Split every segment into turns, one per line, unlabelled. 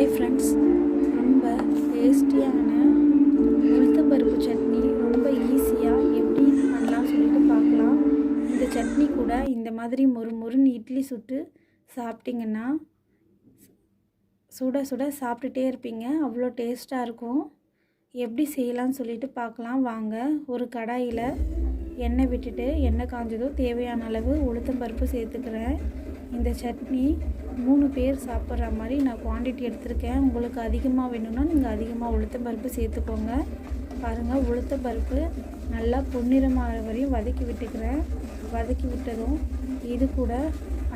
Hi friends ரொம்ப டேஸ்டியான உளுத்தம்பருப்பு சட்னி ரொம்ப ஈஸியாக எப்படி பண்ணலாம் சொல்லிட்டு பார்க்கலாம். இந்த சட்னி கூட இந்த மாதிரி மொறு மொறுன்னு இட்லி சுட்டு சாப்பிட்டிங்கன்னா சுட சுட சாப்பிட்டுட்டே இருப்பீங்க. அவ்வளோ டேஸ்ட்டாக இருக்கும். எப்படி செய்யலாம்னு சொல்லிட்டு பார்க்கலாம். வாங்க ஒரு கடாயில் எண்ணெய் விட்டுட்டு எண்ணெய் காஞ்சதும் தேவையான அளவு உளுத்தம்பருப்பு சேர்த்துக்கிறேன். இந்த சட்னி மூணு பேர் சாப்பிட்ற மாதிரி நான் குவான்டிட்டி எடுத்திருக்கேன். உங்களுக்கு அதிகமாக வேணும்னா நீங்கள் அதிகமாக உளுத்தம்பருப்பு சேர்த்துக்கோங்க. பாருங்கள் உளுத்தம்பருப்பு நல்லா பொன்னிறமாக வரையும் வதக்கி விட்டுக்கிறேன். வதக்கி விட்டதும் இது கூட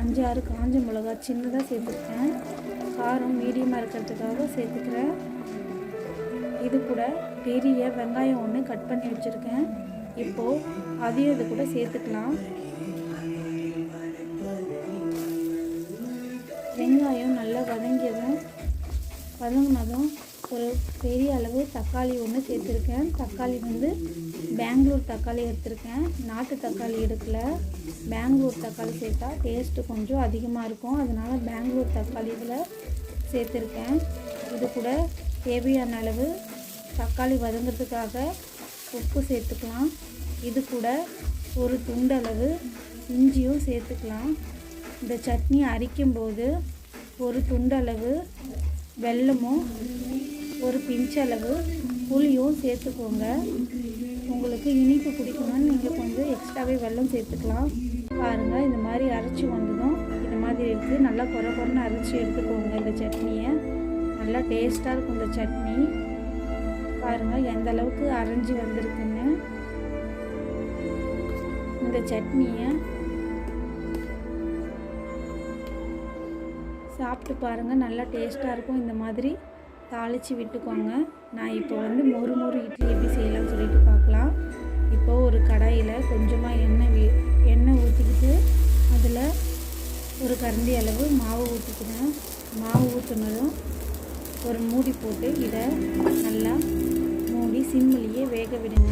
அஞ்சு ஆறு காஞ்ச மிளகா சின்னதாக சேர்த்துருக்கேன். காரம் மீடியமாக இருக்கிறதுக்காக சேர்த்துக்கிறேன். இது கூட பெரிய வெங்காயம் ஒன்று கட் பண்ணி வச்சுருக்கேன். இப்போது அதையும் இது கூட சேர்த்துக்கலாம். வெங்காயம் நல்லா வதங்கியதும் வதங்கினதும் ஒரு பெரிய அளவு தக்காளி ஒன்று சேர்த்துருக்கேன். தக்காளி வந்து பெங்களூர் தக்காளி எடுத்திருக்கேன். நாட்டு தக்காளி எடுக்கல. பெங்களூர் தக்காளி சேர்த்தா டேஸ்ட்டு கொஞ்சம் அதிகமாக இருக்கும். அதனால் பெங்களூர் தக்காளி இதில் சேர்த்துருக்கேன். இது கூட தேவையான அளவு தக்காளி வதங்கிறதுக்காக உப்பு சேர்த்துக்கலாம். இது கூட ஒரு துண்டளவு இஞ்சியும் சேர்த்துக்கலாம். இந்த சட்னி அரைக்கும்போது ஒரு துண்டளவு வெல்லமும் ஒரு பிஞ்சளவு புளியும் சேர்த்துக்கோங்க. உங்களுக்கு இனிப்பு பிடிக்கணும்னு நீங்கள் கொஞ்சம் எக்ஸ்ட்ராவே வெல்லம் சேர்த்துக்கலாம். பாருங்கள் இந்த மாதிரி அரைச்சி வந்ததும் இந்த மாதிரி இருக்குது நல்லா குறை குறைன்னு அரைச்சி எடுத்துக்கோங்க இந்த சட்னியை. நல்லா டேஸ்ட்டாக இருக்கும் இந்த சட்னி. பாருங்கள் எந்த அளவுக்கு அரைஞ்சி வந்திருக்குன்னு. இந்த சட்னியை சாப்பிட்டு பாருங்கள் நல்லா டேஸ்ட்டாக இருக்கும். இந்த மாதிரி தாளித்து விட்டுக்கோங்க. நான் இப்போ வந்து மொறு மொறு இட்லி எப்படி செய்யலாம்னு சொல்லிட்டு பார்க்கலாம். இப்போ ஒரு கடாயில் கொஞ்சமாக எண்ணெய் வீ எண்ணெய் ஊற்றிக்கிட்டு அதில் ஒரு கரண்டி அளவு மாவு ஊற்றிக்கிறேன் மாவு ஊற்றுனதும் ஒரு மூடி போட்டு இதை நல்லா மூடி சிம்மிலேயே வேக விடுங்க.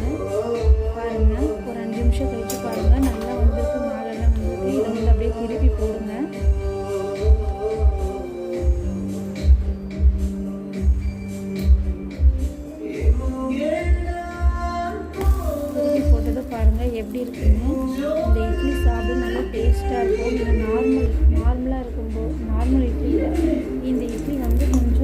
பாருங்கள் ஒரு அஞ்சு நிமிஷம் கழித்து பாருங்கள் நல்லா எப்படி இருக்குன்னு இந்த இட்லி சாப்பிட நல்லா டேஸ்ட்டாக இருக்கும். நார்மல் நார்மலாக இருக்கும்போது நார்மல் இட்லியில் இந்த இட்லி வந்து கொஞ்சம்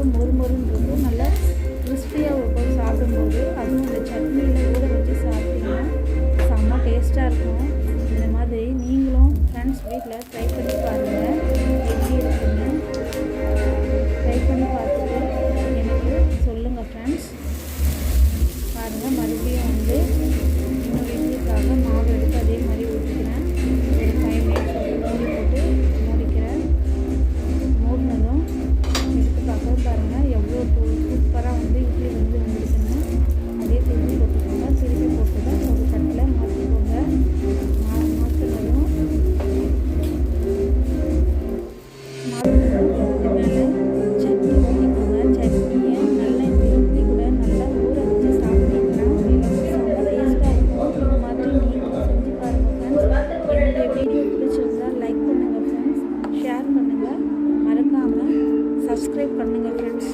சப்ஸ்கிரைப் பண்ணுங்கள் ஃப்ரெண்ட்ஸ்